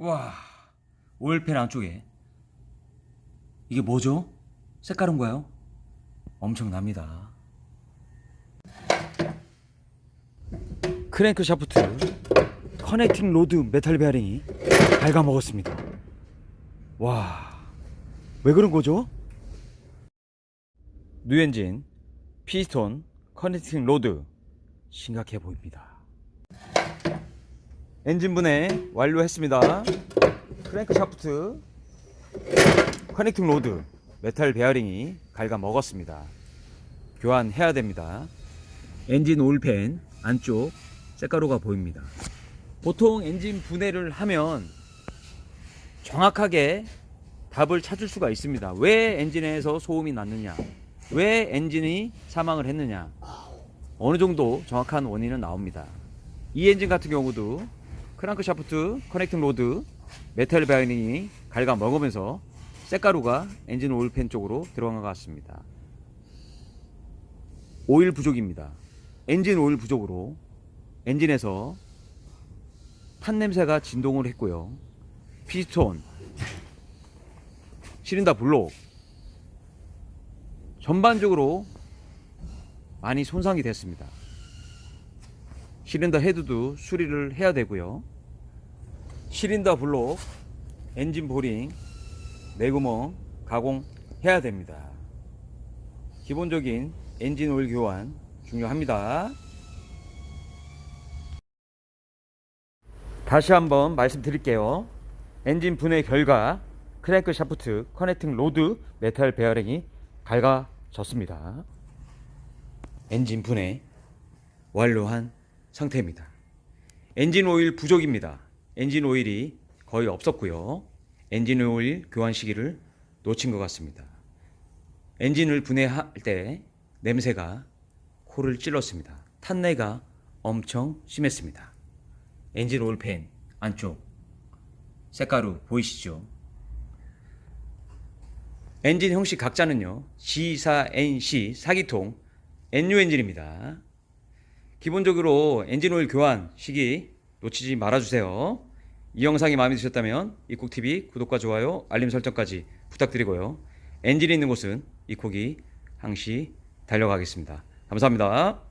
와, 오일팬 안쪽에 이게 뭐죠? 색깔은가요? 엄청납니다. 크랭크 샤프트 커넥팅 로드 메탈 베어링이 갉아먹었습니다. 와, 왜 그런 거죠? 뉴 엔진 피스톤 커넥팅 로드 심각해 보입니다. 엔진 분해 완료했습니다. 크랭크 샤프트 커넥팅 로드 메탈 베어링이 갉아 먹었습니다. 교환해야 됩니다. 엔진 오일팬 안쪽 색가루가 보입니다. 보통 엔진 분해를 하면 정확하게 답을 찾을 수가 있습니다. 왜 엔진에서 소음이 났느냐? 왜 엔진이 사망을 했느냐? 어느 정도 정확한 원인은 나옵니다. 이 엔진 같은 경우도 크랑크 샤프트, 커넥팅 로드, 메탈 베어링이 갉아 먹으면서 쇳가루가 엔진 오일팬 쪽으로 들어간 것 같습니다. 오일 부족입니다. 엔진 오일 부족으로 엔진에서 탄 냄새가 진동을 했고요. 피스톤, 시린다 블록 전반적으로 많이 손상이 됐습니다. 시린더 헤드도 수리를 해야 되고요. 시린더 블록, 엔진 보링, 내구멍 가공해야 됩니다. 기본적인 엔진 오일 교환 중요합니다. 다시 한번 말씀드릴게요. 엔진 분해 결과 크랭크 샤프트, 커넥팅 로드, 메탈 베어링이 갈가졌습니다. 엔진 분해 완료한 상태입니다. 엔진 오일 부족입니다. 엔진 오일이 거의 없었고요. 엔진 오일 교환 시기를 놓친 것 같습니다. 엔진을 분해할 때 냄새가 코를 찔렀습니다. 탄내가 엄청 심했습니다. 엔진 오일 팬 안쪽 색가루 보이시죠? 엔진 형식 각자는요 G4NC 사기통 NU 엔진입니다. 기본적으로 엔진 오일 교환 시기 놓치지 말아주세요. 이 영상이 마음에 드셨다면 이콕TV 구독과 좋아요 알림 설정까지 부탁드리고요. 엔진이 있는 곳은 이콕이 항시 달려가겠습니다. 감사합니다.